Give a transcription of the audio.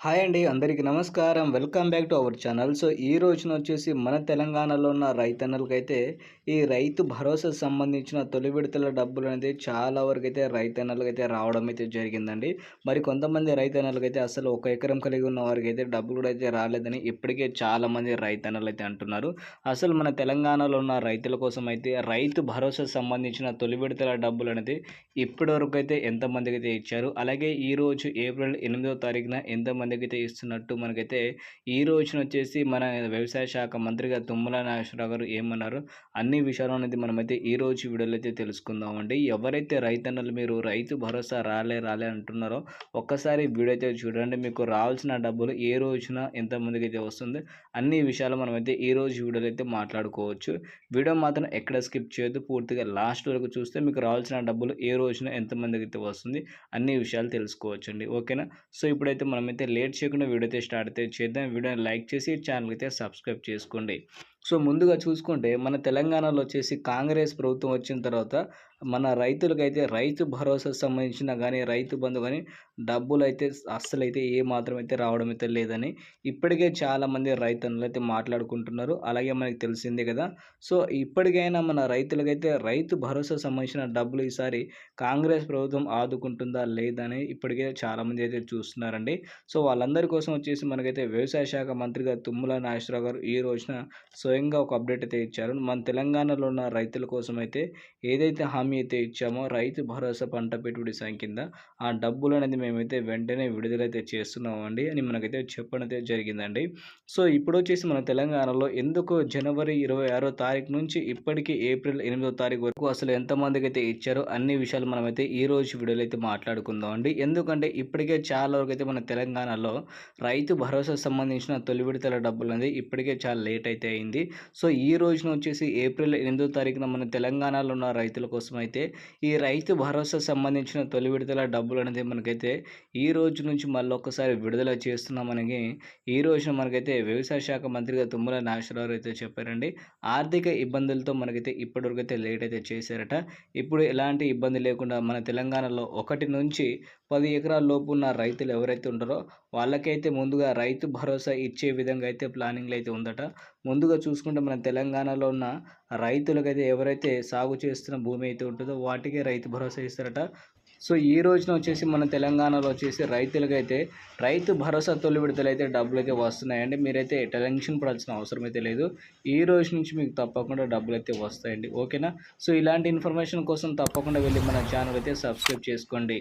Hi అండి అందరికీ నమస్కారం. Welcome back to our channel. So ఈ రోజున వచ్చేసి మన తెలంగాణలో ఉన్న రైతన్నలకైతే ఈ రైతు భరోసా సంబంధించిన తొలి విడతల డబ్బులు అనేది చాలా వరకు అయితే రైతన్నలకైతే రావడం అయితే జరిగిందండి. మరి కొంతమంది రైతన్నలకైతే అసలు ఒక ఎకరం కలిగి ఉన్న వారికి అయితే డబ్బులు కూడా అయితే రాలేదని ఇప్పటికే చాలామంది రైతన్నలు అయితే అంటున్నారు. అసలు మన తెలంగాణలో ఉన్న రైతుల కోసం అయితే రైతు భరోసా సంబంధించిన తొలి విడతల డబ్బులు అనేది ఇప్పటి వరకు అయితే ఎంతమందికి అయితే ఇచ్చారు? అలాగే ఈ రోజు ఏప్రిల్ ఎనిమిదో తారీఖున ఎంతమందికి అయితే ఇస్తున్నట్టు మనకైతే ఈ రోజున వచ్చేసి మన వ్యవసాయ శాఖ మంత్రిగా తుమ్మల నాగేశ్వరరావు గారు ఏమన్నారు? అన్ని విషయాలు అనేది మనమైతే ఈ రోజు వీడియోలో అయితే తెలుసుకుందామండి. ఎవరైతే రైతన్నలు మీరు రైతు భరోసా రాలే రాలే అంటున్నారో ఒక్కసారి వీడియో అయితే చూడండి. మీకు రావాల్సిన డబ్బులు ఏ రోజున ఎంతమందికి అయితే వస్తుంది? అన్ని విషయాలు మనమైతే ఈ రోజు వీడియోలో అయితే మాట్లాడుకోవచ్చు. వీడియో మాత్రం ఎక్కడ స్కిప్ చేయొద్దు. పూర్తిగా లాస్ట్ వరకు చూస్తే మీకు రావాల్సిన డబ్బులు ఏ రోజున ఎంతమందికి అయితే వస్తుంది? అన్ని విషయాలు తెలుసుకోవచ్చండి. ఓకేనా? సో ఇప్పుడైతే మనమైతే లేట్ చేయకుండా వీడియో అయితే స్టార్ట్ అయితే చేద్దాం. వీడియోని లైక్ చేసి ఛానల్ అయితే సబ్స్క్రైబ్ చేసుకోండి. సో ముందుగా చూసుకుంటే మన తెలంగాణలో వచ్చేసి కాంగ్రెస్ ప్రభుత్వం వచ్చిన తర్వాత మన రైతులకైతే రైతు భరోసా సంబంధించిన కానీ రైతు బంధు కానీ డబ్బులు అయితే అస్సలు అయితే ఏ మాత్రం అయితే రావడం అయితే లేదని ఇప్పటికే చాలామంది రైతన్నులు అయితే మాట్లాడుకుంటున్నారు. అలాగే మనకి తెలిసిందే కదా! సో ఇప్పటికైనా మన రైతులకైతే రైతు భరోసా సంబంధించిన డబ్బులు ఈసారి కాంగ్రెస్ ప్రభుత్వం ఆదుకుంటుందా లేదని ఇప్పటికే చాలామంది అయితే చూస్తున్నారండి. సో వాళ్ళందరి కోసం వచ్చేసి మనకైతే వ్యవసాయ శాఖ మంత్రిగా తుమ్మల నాగేశ్వరరావు గారు ఈ రోజున స్వయంగా ఒక అప్డేట్ అయితే ఇచ్చారు. మన తెలంగాణలో ఉన్న రైతుల కోసం అయితే ఏదైతే హామీ అయితే ఇచ్చామో రైతు భరోసా పంట పెట్టుబడి సాయం కింద ఆ డబ్బులు అనేది మేమైతే వెంటనే విడుదలైతే చేస్తున్నామండి అని మనకైతే చెప్పడం అయితే జరిగిందండి. సో ఇప్పుడు వచ్చేసి మన తెలంగాణలో ఎందుకు జనవరి ఇరవై ఆరో తారీఖు నుంచి ఇప్పటికీ ఏప్రిల్ ఎనిమిదో తారీఖు వరకు అసలు ఎంతమందికి అయితే ఇచ్చారో అన్ని విషయాలు మనమైతే ఈ రోజు వీడియోలో అయితే మాట్లాడుకుందాం అండి ఎందుకంటే ఇప్పటికే చాలా వరకు అయితే మన తెలంగాణలో రైతు భరోసా సంబంధించిన తొలి విడతల డబ్బులు అనేది ఇప్పటికే చాలా లేట్ అయితే అయింది. సో ఈ రోజున వచ్చేసి ఏప్రిల్ ఎనిమిదో తారీఖున మన తెలంగాణలో ఉన్న రైతుల కోసం అయితే ఈ రైతు భరోసా సంబంధించిన తొలి విడుదల డబ్బులు అనేది మనకైతే ఈ రోజు నుంచి మళ్ళొకసారి ఒక్కసారి విడుదల చేస్తున్నామని ఈ రోజున మనకైతే వ్యవసాయ శాఖ మంత్రిగా తుమ్మల నాగేశ్వరరావు అయితే చెప్పారండి. ఆర్థిక ఇబ్బందులతో మనకైతే ఇప్పటివరకు అయితే లేట్ అయితే చేశారట. ఇప్పుడు ఎలాంటి ఇబ్బంది లేకుండా మన తెలంగాణలో ఒకటి నుంచి పది ఎకరాల లోపు ఉన్న రైతులు ఎవరైతే ఉంటారో వాళ్ళకైతే ముందుగా రైతు భరోసా ఇచ్చే విధంగా అయితే ప్లానింగ్లు అయితే ఉందట. ముందుగా చూసుకుంటే మన తెలంగాణలో ఉన్న రైతులకైతే ఎవరైతే సాగు చేస్తున్న భూమి అయితే ఉంటుందో వాటికే రైతు భరోసా ఇస్తారట. సో ఈ రోజున వచ్చేసి మన తెలంగాణలో వచ్చేసి రైతులకైతే రైతు భరోసా తొలి విడతలైతే డబ్బులు అయితే వస్తున్నాయండి. మీరైతే టెన్షన్ పడాల్సిన అవసరం అయితే లేదు. ఈ రోజు నుంచి మీకు తప్పకుండా డబ్బులు అయితే వస్తాయండి. ఓకేనా? సో ఇలాంటి ఇన్ఫర్మేషన్ కోసం తప్పకుండా వెళ్ళి మన ఛానల్ అయితే సబ్స్క్రైబ్ చేసుకోండి.